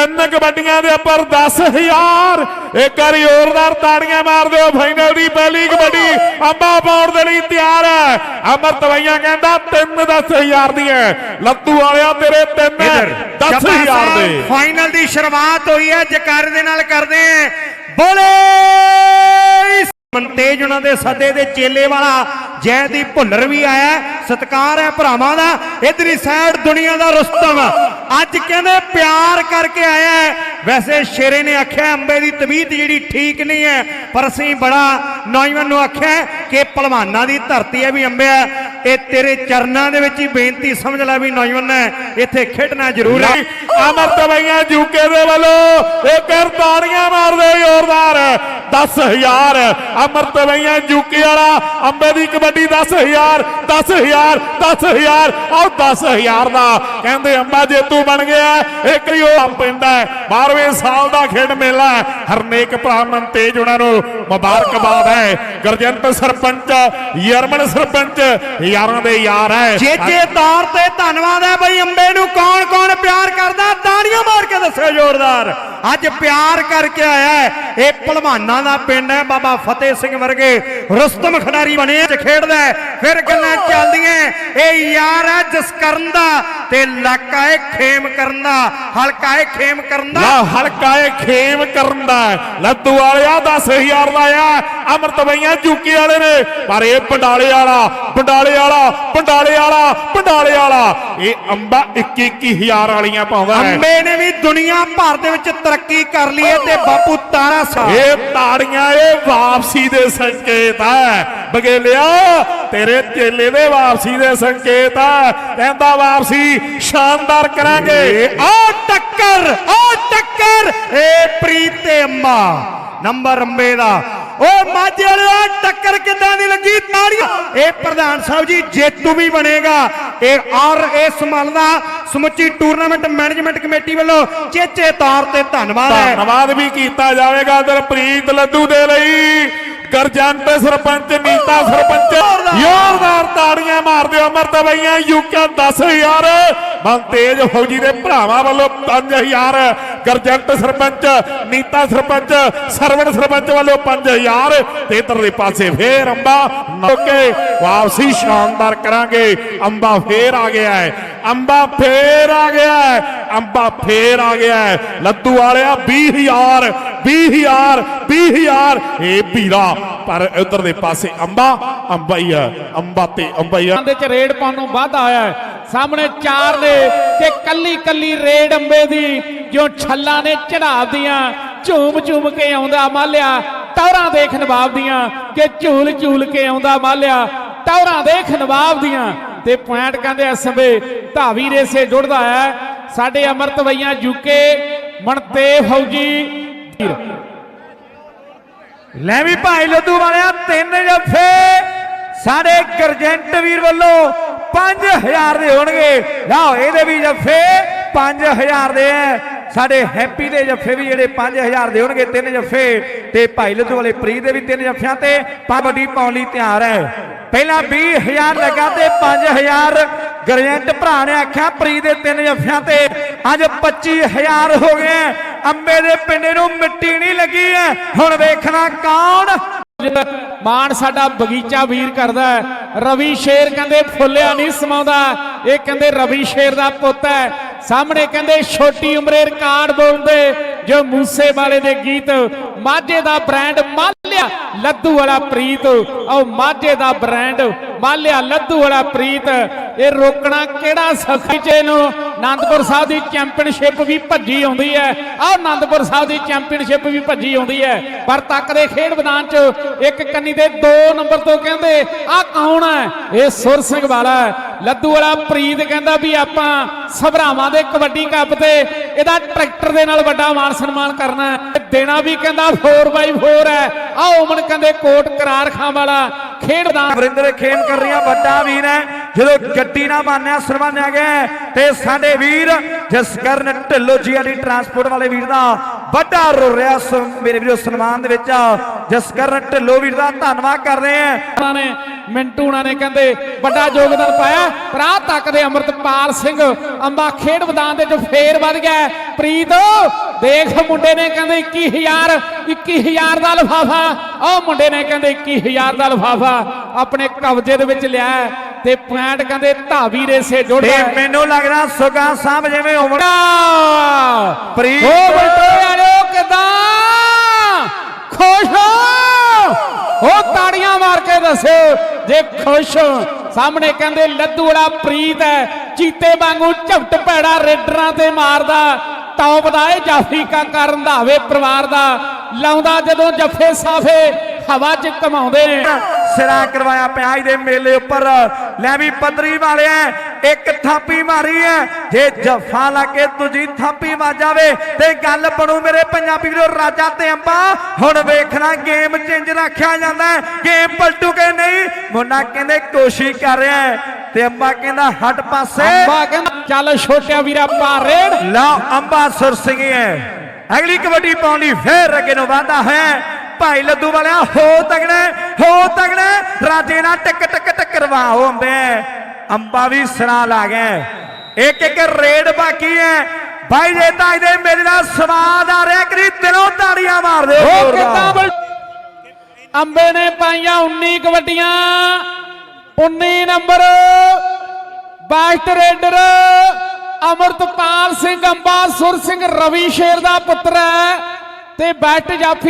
ਤਿੰਨ ਕਬੱਡੀਆਂ ਦੇ ਉੱਪਰ 10000 ਇੱਕ ਵਾਰੀ ਜ਼ੋਰਦਾਰ ਤਾੜੀਆਂ ਮਾਰ ਦਿਓ ਫਾਈਨਲ ਦੀ ਪਹਿਲੀ ਕਬੱਡੀ ਅੰਬਾ ਪਾਉਣ ਦੇ ਲਈ ਤਿਆਰ ਹੈ। ਅਮਰਤ ਵਈਆ ਕਹਿੰਦਾ ਤਿੰਨ 10000 ਦੀਆਂ ਲੱਤੂ ਵਾਲਿਆ ਤੇਰੇ ਤਿੰਨ 10000 ਦੇ। ਫਾਈਨਲ ਦੀ ਸ਼ੁਰੂਆਤ ਹੋਈ ਹੈ ਜਕਾਰੇ ਦੇ ਨਾਲ ਕਰਦੇ ਆ ਬੋਲੇ! ਮਨਤੇਜ ਉਹਨਾਂ ਦੇ ਸੱਦੇ ਦੇ ਚੇਲੇ ਵਾਲਾ ਜੈਦੀਪ ਭੁੱਲਰ ਵੀ ਆਇਆ। ਸਤਿਕਾਰ ਹੈ ਭਰਾਵਾਂ ਦਾ। ਇਧਰੀ ਸਾਈਡ ਦੁਨੀਆ ਦਾ ਰੁਸਤਮ। ਅੱਜ ਕਹਿੰਦੇ ਪਿਆਰ ਕਰਕੇ ਆਇਆ ਵੈਸੇ ਸ਼ੇਰੇ ਨੇ ਆਖਿਆ, ਅੰਬੇ ਦੀ ਤਬੀਅਤ ਜਿਹੜੀ ਠੀਕ ਨਹੀਂ ਹੈ, ਪਰ ਅਸੀਂ ਬੜਾ ਨੌਜਵਾਨ ਨੂੰ ਆਖਿਆ ਕਿ ਪਹਿਲਵਾਨਾਂ ਦੀ ਧਰਤੀ ਹੈ ਵੀ ਅੰਬਿਆ, ਇਹ ਤੇਰੇ ਚਰਨਾਂ ਦੇ ਵਿੱਚ ਹੀ ਬੇਨਤੀ ਸਮਝ ਲੈ ਵੀ ਨੌਜਵਾਨ ਹੈ, ਇੱਥੇ ਖੇਡਣਾ ਜ਼ਰੂਰ ਹੈ। ਅਮਰਤ ਵਈਆ ਜੂਕੇ ਦੇ ਵੱਲੋਂ ਇੱਕ ਤਾੜੀਆਂ ਮਾਰਦੇ ਜ਼ੋਰਦਾਰ। 10000 ਅਮਰਤ ਵਈਆ ਜੂਕੇ ਵਾਲਾ, ਅੰਬੇ ਦੀ ਕਬੱਡੀ 10000 10000 10000 ਆਹ 10000 ਦਾ। ਕਹਿੰਦੇ ਅੰਬਾ ਜੇਤੂ ਬਣ ਗਿਆ ਇੱਕ ਹੀ ਉਹ ਪਿੰਦਾ 12ਵੇਂ ਸਾਲ ਦਾ ਖੇਡ ਮੇਲਾ ਹਰਨੇਕ ਭਰਾ ਤੇਜ ਉਹਨਾਂ ਨੂੰ ਮੁਬਾਰਕਬਾਦ ਹੈ। ਗਰਜੰਟ ਸਰਪੰਚ ਯਰਮਨ ਸਰਪੰਚ, ਯਾਰਾਂ ਦੇ ਯਾਰ ਹੈ। ਜੇਜੇ ਤੌਰ ਤੇ ਧੰਨਵਾਦ ਹੈ ਬਈ ਅੰਬੇ ਨੂੰ ਕੌਣ ਕੌਣ ਪਿਆਰ ਕਰਦਾ ਦੱਸਿਓ ਜ਼ੋਰਦਾਰ ਅੱਜ ਪਿਆਰ ਕਰਕੇ ਆਇਆ ਹੈ। ਇਹ ਭਲਵਾਨਾਂ ਦਾ ਪਿੰਡ ਹੈ। ਬਾਬਾ ਫਤਿਹ ਸਿੰਘ ਵਰਗੇ ਰੁਸਤਮ ਖਿਡਾਰੀ ਬਣੇ ਚ ਖੇਡਦਾ ਹੈ। ਫਿਰ ਗੱਲਾਂ ਚੱਲਦੀਆਂ ਇਹ ਯਾਰ ਹੈ ਜਸਕਰਨ ਦਾ ਤੇ ਇਲਾਕਾ ਹੈ ਖੇਮ ਕਰਨ ਦਾ ਹਲਕਾ ਹੈ ਖੇਮ ਕਰਨ ਦਾ ਲਾ ਹਲਕਾ ਏ ਖੇਮ ਕਰਨ ਦਾ ਹੈ। ਲੱਦੂ ਵਾਲਿਆ 10000 ਦਾ ਆ। ਅਮਰਤ ਬਈਆਂ ਚੁੱਕੀ ਵਾਲੇ ਨੇ। ਪਰ ਇਹ ਪੰਡਾਲੇ ਵਾਲਾ ਪੰਡਾਲੇ ਵਾਲਾ ਪੰਡਾਲੇ ਵਾਲਾ ਪੰਡਾਲੇ ਵਾਲਾ। ਇਹ ਅੰਬਾ 21 21000 ਵਾਲੀਆਂ ਪਾਉਂਦਾ ਹੈ। ਅੰਬੇ ਨੇ ਵੀ ਦੁਨੀਆ ਭਰ ਦੇ ਵਿੱਚ ਤਰੱਕੀ ਕਰ ਲਈ ਹੈ ਤੇ ਬਾਪੂ ਤਾਰਾ ਸਾਹਿਬ ਇਹ ਤਾੜੀਆਂ ਇਹ ਵਾਪਸੀ ਦੇ ਸੰਕੇਤ ਹੈ। ਬਗੇਲਿਆ ਤੇਰੇ ਚੇਲੇ ਦੇ ਵਾਪਸੀ ਦੇ ਸੰਕੇਤ ਹੈ। ਕਹਿੰਦਾ ਵਾਪਸੀ ਸ਼ਾਨਦਾਰ ਕਰਾਂਗੇ। ਆ ਟੱਕਰ ਆ ਟੱਕਰ। ਏ ਪ੍ਰੀਤ ਤੇ ਅੰਮਾ ਨੰਬਰ ਅੰਬੇ ਦਾ। ਓ ਮਾਝੇ ਵਾਲਿਆ ਟੱਕਰ ਕਿੱਦਾਂ ਦੀ ਲੱਗੀ? ਤਾੜੀਆਂ। ਇਹ ਪ੍ਰਧਾਨ ਸਾਹਿਬ ਜੀ ਜੇਤੂ ਵੀ ਬਣੇਗਾ। ਇਹ ਔਰ ਇਸ ਮਲ ਦਾ ਸਮੁੱਚੀ ਟੂਰਨਾਮੈਂਟ ਮੈਨੇਜਮੈਂਟ ਕਮੇਟੀ ਵੱਲੋਂ ਚੇਚੇ ਤੌਰ ਤੇ ਧੰਨਵਾਦ ਹੈ। ਧੰਨਵਾਦ ਵੀ ਕੀਤਾ ਜਾਵੇਗਾ ਦਲਪ੍ਰੀਤ ਲੱਡੂ ਦੇ ਲਈ। ਗਰਜੰਟ ਸਰਪੰਚ ਨੀਤਾ ਸਰਪੰਚ ਜ਼ੋਰਦਾਰ। ਤਾੜੀਆਂ ਮਾਰਦੇ ਹੋ ਅਮਰਤ ਬਈਆਂ ਯੂਕੇ 10000 ਮਨ ਤੇਜ ਫੌਜੀ ਦੇ ਭਰਾਵਾਂ ਵੱਲੋਂ 5000 ਗਰਜੰਟ ਸਰਪੰਚ ਨੀਤਾ ਸਰਪੰਚ ਸਰਵਣ ਸਰਪੰਚ ਵੱਲੋਂ 5000 ਤੇ ਇਧਰਲੇ ਪਾਸੇ ਫੇਰ ਅੰਬਾ। ਨੋਕੇ ਵਾਪਸੀ ਸ਼ਾਨਦਾਰ ਕਰਾਂਗੇ। ਅੰਬਾ ਫੇਰ ਆ ਗਿਆ ਹੈ। ਅੰਬਾ ਫੇਰ ਆ ਗਿਆ ਅੰਬਾ ਫੇਰ ਆ ਗਿਆ ਲੱਦੂ ਵਾਲਿਆ 20000 20000 20000 ਇਹ ਵੀਰਾ ਪਰ ਉਧਰ ਦੇ ਪਾਸੇ ਅੰਬਾ ਅੰਬਾ ਹੀ ਆ ਅੰਬਾ ਤੇ ਅੰਬਾ ਹੀ ਆ ਦੇ ਚ ਰੇਡ ਪਾਉਣ ਨੂੰ ਵਾਧਾ ਆਇਆ ਹੈ। ਸਾਹਮਣੇ ਚਾਰ ਨੇ ਤੇ ਕੱਲੀ ਕੱਲੀ ਰੇਡ ਅੰਬੇ ਦੀ ਜੋ ਛੱਲਾਂ ਨੇ ਚੜਾਵਦੀਆਂ ਝੂਮ ਝੂਮ ਕੇ ਆਉਂਦਾ ਮਾਲਿਆ, ਟੌਰਾਂ ਦੇਖ ਨਵਾਬ ਦੀਆਂ। ਕਿ ਝੂਲ ਝੂਲ ਕੇ ਆਉਂਦਾ ਮਾਲਿਆ, ਟੌਰਾਂ ਦੇਖ ਨਵਾਬ ਦੀਆਂ। ਤੇ ਪੁਆਇੰਟ ਕਹਿੰਦੇ ਅਸੰਬੇ ਧਾਵੀ ਰੇਸੇ ਜੁੜਦਾ ਹੈ। ਸਾਡੇ ਅਮਰਤ ਵਈਆਂ ਜੁਕੇ ਮਣਤੇ ਫੌਜੀ ਲੈ ਵੀ ਭਾਈ ਲੱਦੂ ਵਾਲਿਆ, ਤਿੰਨ ਜੱਫੇ। ਸਾਡੇ ਗਰਜੈਂਟ ਵੀਰ ਵੱਲੋਂ 5000 ਦੇ ਹੋਣਗੇ। ਲਓ, ਇਹਦੇ ਵੀ ਜੱਫੇ 5000 ਦੇ ਐ ਸਾਡੇ ਹੈਪੀ ਦੇ ਜੱਫੇ ਵੀ ਜਿਹੜੇ 5000 ਦੇ ਹੋਣਗੇ, ਤਿੰਨ ਜੱਫੇ ਤੇ ਭਾਈ ਲੱਦੂ ਵਾਲੇ ਪ੍ਰੀਤ ਦੇ ਵੀ ਤਿੰਨ ਜੱਫਿਆਂ ਤੇ ਪੰਜ ਵੱਡੀ ਪਾਉਣ ਲਈ ਤਿਆਰ ਹੈ। ਪਹਿਲਾਂ 20000 ਲੱਗਾ ਤੇ 5000 ਗਰਜੈਂਟ ਭਰਾ ਨੇ ਆਖਿਆ ਪ੍ਰੀਤ ਦੇ ਤਿੰਨ ਜੱਫਿਆਂ ਤੇ। ਅੱਜ 25000 ਹੋ ਗਏ ਅੰਬੇ ਦੇ ਪਿੰਡੇ ਨੂੰ ਮਿੱਟੀ ਨਹੀਂ ਲੱਗੀ ਐ ਹੁਣ ਵੇਖਣਾ ਕੌਣ? ਮਾਨ ਸਾਡਾ ਬਗੀਚਾ ਵੀਰ ਕਰਦਾ ਰਵੀ ਸ਼ੇਰ ਕਹਿੰਦੇ ਫੁੱਲਿਆ ਨਹੀਂ ਸਮਾਉਂਦਾ। ਇਹ ਕਹਿੰਦੇ ਰਵੀ ਸ਼ੇਰ ਦਾ ਪੁੱਤ ਹੈ। ਸਾਹਮਣੇ ਕਹਿੰਦੇ, ਛੋਟੀ ਉਮਰੇ ਰਿਕਾਰਡ ਬੋਲਦੇ, ਜੋ ਮੂਸੇ ਵਾਲੇ ਦੇ ਗੀਤ, ਮਾਝੇ ਦਾ ਬ੍ਰਾਂਡ ਮਾਲਿਆ ਲੱਦੂ ਵਾਲਾ ਪ੍ਰੀਤ ਉਹ ਮਾਝੇ ਦਾ ਬ੍ਰਾਂਡ ਮਾਲਿਆ ਲੱਦੂ ਵਾਲਾ ਪ੍ਰੀਤ ਇਹ ਰੋਕਣਾ ਕਿਹੜਾ ਸਖੀਚੇ ਨੂੰ ਆਨੰਦਪੁਰ ਸਾਹਿਬ ਦੀ ਚੈਂਪੀਅਨਸ਼ਿਪ ਵੀ ਭੱਜੀ ਆਉਂਦੀ ਹੈ। ਆਹ ਆਨੰਦਪੁਰ ਸਾਹਿਬ ਦੀ ਚੈਂਪੀਅਨਸ਼ਿਪ ਵੀ ਭੱਜੀ ਆਉਂਦੀ ਹੈ। ਪਰ ਤੱਕ ਦੇ ਖੇਡ ਮੈਦਾਨ 'ਚ ਇੱਕ ਕੰਨੀ ਦੇ 2 ਨੰਬਰ ਤੋਂ ਕਹਿੰਦੇ ਆਹ ਕੌਣ ਹੈ? ਇਹ ਸੁਰ ਸਿੰਘ ਵਾਲਾ ਲੱਦੂ ਵਾਲਾ ਪ੍ਰੀਤ ਕਹਿੰਦਾ ਵੀ ਆਪਾਂ ਸਭਰਾਵਾਂ ਦੇ ਕਬੱਡੀ ਕੱਪ ਤੇ ਇਹਦਾ ਟਰੈਕਟਰ ਦੇ ਨਾਲ ਵੱਡਾ ਮਾਨ ਸਨਮਾਨ ਕਰਨਾ ਦੇਣਾ ਵੀ ਕਹਿੰਦਾ 4x4 ਹੈ। ਆਹ ਉਮਨ ਕਹਿੰਦੇ ਕੋਟ ਕਰਾਰ ਖਾਂ ਵਾਲਾ ਖੇਡ ਮੈਦਾਨ। ਵਰਿੰਦਰ ਖੇਮ ਕਰ ਰਹੀਆਂ, ਵੱਡਾ ਵੀਰ ਹੈ। ਜਦੋਂ ਗੱਡੀ ਨਾ ਮਾਨਿਆ ਸਨਮਾਨਿਆ ਗਿਆ ਤੇ ਸਾਡੇ ਵੀਰ ਜਸਕਰਨ ਢਿੱਲੋਂ ਜੀ ਵਾਲੀ ਟਰਾਂਸਪੋਰਟ ਵਾਲੇ ਵੀਰ ਦਾ ਵੱਡਾ ਰੋ ਰਿਹਾ ਮੇਰੇ ਵੀਰੋ, ਸਨਮਾਨ ਦੇ ਵਿੱਚ ਜਸਕਰਨ ਢਿੱਲੋਂ ਵੀਰ ਦਾ ਧੰਨਵਾਦ ਕਰਦੇ ਆ। ਉਹਨਾਂ ਨੇ, ਮਿੰਟੂ ਹੁਣਾਂ ਨੇ ਕਹਿੰਦੇ, ਵੱਡਾ ਯੋਗਦਾਨ ਪਾਇਆ। ਪਰ ਤੱਕ ਦੇ ਅਮਰਤਪਾਲ ਸਿੰਘ, ਅੰਬਾ ਖੇਡ ਮੈਦਾਨ ਦੇ ਚ ਫੇਰ ਵੱਧ ਗਿਆ ਪ੍ਰੀਤ, ਦੇਖ ਮੁੰਡੇ ਨੇ ਕਹਿੰਦੇ 21000 21000 ਦਾ ਲਫਾਫਾ। ਉਹ ਮੁੰਡੇ ਨੇ ਕਹਿੰਦੇ 21000 ਦਾ ਲਫਾਫਾ। ਆਪਣੇ ਕਬਜ਼ੇ ਦੇ ਵਿੱਚ ਲਿਆ ਤੇ ਪੁਆਇੰਟ ਕਹਿੰਦੇ ਧਾਵੀ ਰੇਸੇ ਜੁੜਦਾ ਤੇ ਹੈ। ਮੈਨੂੰ ਲੱਗਦਾ ਸੁਗਾ ਸਾਹਿਬ ਜਿਵੇਂ ਉਮਰ ਪ੍ਰੀਤ। ਉਹ ਬਲਟੋ ਵਾਲਿਓ ਕਿਦਾਂ ਖੁਸ਼ ਹੋ ਉਹ ਤਾੜੀਆਂ ਮਾਰ ਕੇ ਦੱਸਿਓ ਜੇ ਖੁਸ਼ ਹੋ। ਸਾਹਮਣੇ ਕਹਿੰਦੇ ਲੱਦੂ ਵਾਲਾ ਪ੍ਰੀਤ ਹੈ ਚੀਤੇ ਵਾਂਗੂ ਝਪਟ ਪੈੜਾ ਰੇਡਰਾਂ ਤੇ ਮਾਰਦਾ ਟੌਪ ਦਾ ਇਹ ਜਾਫੀ ਕਾਕਾ ਰੰਧਾਵੇ ਪਰਿਵਾਰ ਦਾ ਲਾਉਂਦਾ ਜਦੋਂ ਜੱਫੇ ਸਾਫੇ ਹਵਾ 'ਚ ਕਮਾਉਂਦੇ ਨੇ। ਸਿਰਾ ਕਰਵਾਇਆ ਪਿਆ ਇਹਦੇ ਮੇਲੇ ਉੱਪਰ। ਲੈ ਵੀ ਪੱਧਰੀ ਵਾਲਿਆ ਇੱਕ ਥਾਪੀ ਮਾਰੀ ਹੈ ਜੇ ਜਫਾ ਲਾ ਕੇ ਤੁਜੀ ਥਾਪੀ ਵੱਜ ਜਾਵੇ ਤੇ ਗੱਲ ਬਣੂ ਮੇਰੇ ਪੰਜਾਬੀ ਵੀਰੋ ਰਾਜਾ ਤੇ ਅੰਬਾ। ਹੁਣ ਵੇਖਣਾ ਗੇਮ ਚੇਂਜ ਰੱਖਿਆ ਜਾਂਦਾ ਗੇਮ ਪਲਟੂ ਕੇ ਨਹੀਂ ਮੁੰਡਾ ਕਹਿੰਦੇ ਕੋਸ਼ਿਸ਼ ਕਰ ਰਿਹਾ ਤੇ ਅੰਬਾ ਕਹਿੰਦਾ ਹਟ ਪਾਸੇ। ਅੰਬਾ ਕਹਿੰਦਾ ਚੱਲ ਛੋਟਿਆ ਵੀਰਾ ਪਾਰੇੜ ਲਓ ਅੰਬਾ ਸੁਰ ਸਿੰਘ ਹੈ ਅਗਲੀ ਕਬੱਡੀ ਪਾਉਣ ਲਈ ਫੇਰ ਅੱਗੇ ਨੂੰ ਵਾਧਾ ਹੋਇਆ। ਭਾਈ ਲੱਦੂ ਵਾਲਿਆ ਹੋ ਤਗੜਾ ਹੋ ਤਗੜਾ। ਰਾਜੇ ਨਾਲ ਟਿਕ ਟਿਕ ਟਕਰਵਾ ਹੋ ਅੰਬੇ ਅੰਬਾ ਵੀ ਸਰਾ ਲਾ ਗਿਆ ਇੱਕ ਇੱਕ ਰੇਡ ਬਾਕੀ ਹੈ ਭਾਈ ਜੇ ਤਾਂ ਇਹਦੇ ਮੇਰੇ ਨਾਲ ਸਵਾਦ ਆ ਰਿਹਾ ਕਰੀ ਦਿਲੋਂ ਤਾੜੀਆਂ ਮਾਰ ਦਿਓ ਜ਼ੋਰਦਾਰ। ਕਿੱਦਾਂ ਅੰਬੇ ਨੇ ਪਾਈਆਂ 19 ਕਬੱਡੀਆਂ। 19 number. Best raider Amritpal Singh ਅੰਬਾ ਸੁਰ ਸਿੰਘ ਰਵੀ ਸ਼ੇਰ ਦਾ ਪੁੱਤਰ ਹੈ ਤੇ ਬੈਟ ਜਾਫੀ